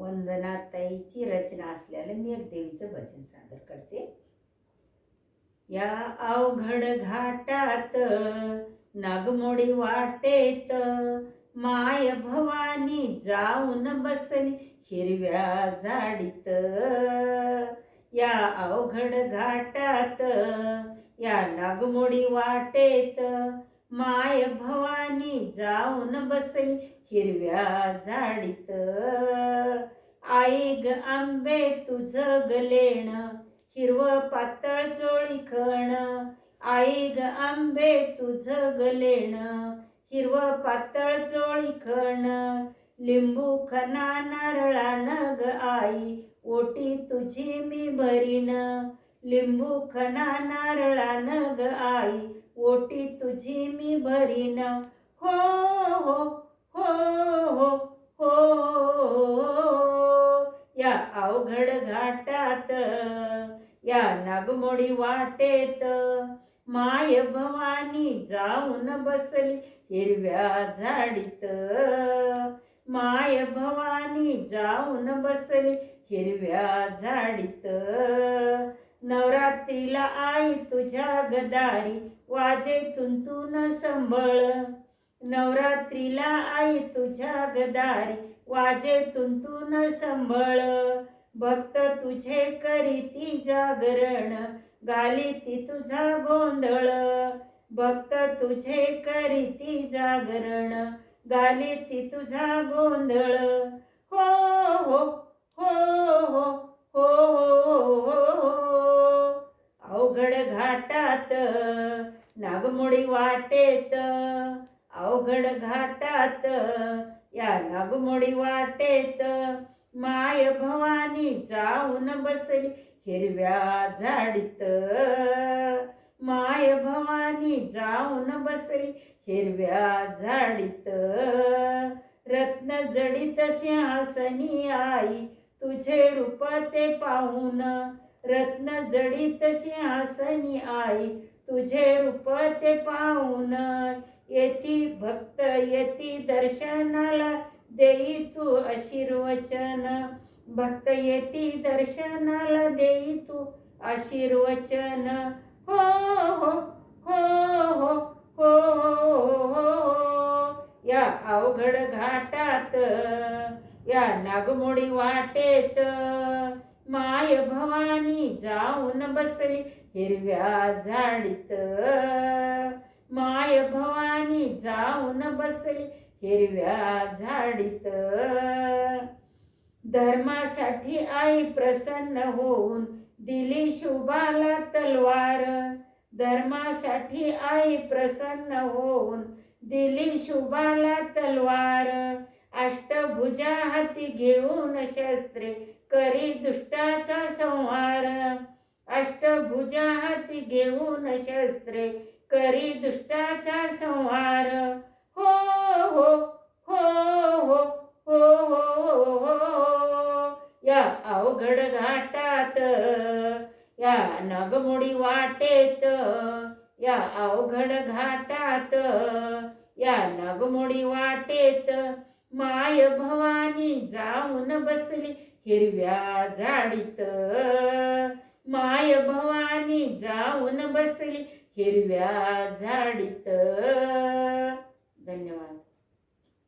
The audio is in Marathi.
वंदनाताईची रचना असलेलं मी एक देवीचं भजन सादर करते. या अवघड घाटात नागमोडी वाटेत माय भवानी जाऊन बसली हिरव्या झाडीत या अवघड घाटात या नागमोडी वाटेत माय भवानी जाऊन बसली हिरव्या झाडीत आई ग आंबे तुझं गलेण हिरव पातळ चोळी खण. आई ग आंबे तुझं गलेण हिरव पातळ चोळी खण. लिंबू खना नारळान ग आई ओटी तुझी मी भरीन लिंबू खना नारळान ग आई ओटी तुझी मी भरीन हो हो हो हो हो. त्या नागमोडी वाटेत. माय भवानी जाऊन बसली हिरव्या झाडीत. माय भवानी जाऊन बसली हिरव्या झाडीत. नवरात्रीला आई तुझ्या गदारी वाजे तुंतून संभळ. नवरात्रीला आई तुझ्या गदारी वाजे तुंतून संभळ. भक्त तुझे करीती जागरण गालीती तुझा गोंधळ. भक्त तुझे करीती जागरण गालीती तुझा गोंधळ. हो हो हो हो हो हो. हो, हो. अवघड घाटात नागमोडी वाटेत. अवघड घाटात या नागमोडी वाटेत. माय भवानी जाऊन बसली हिरव्या झाडीत. माय भवानी जाऊन बसली हिरव्या झाडीत. रत्न जडित सिंहासनी आई तुझे रूप ते पाहून. रत्न जडित सिंहासनी आई तुझे रूप ते पाहून. येती भक्त येती दर्शनाला देई तू आशीर्वचन. भक्त येती दर्शनाला देई तू आशीर्वचन. हो, हो हो हो हो हो हो या अवघड घाटात या नागमोडी वाटेत माय भवानी जाऊन बसली हिरव्या झाडीत. माय भवानी जाऊन बसली हिरव्या झाडीत. धर्मासाठी आई प्रसन्न होऊन दिली शुभाला तलवार. धर्मासाठी आई प्रसन्न होऊन दिली शुभाला तलवार. अष्टभुजा हाती घेऊन शस्त्रे करी दुष्टाचा संहार. अष्टभुजा हाती घेऊन शस्त्रे करी दुष्टाचा संहार. हो, हो, हो, या अवघड घाटात या नागमोडी वाटेत या अवघड घाटात या नागमोडी वाटेत माय भवानी जाऊन बसली हिरव्या झाडीत माय भवानी जाऊन बसली हिरव्या झाडीत धन्यवाद.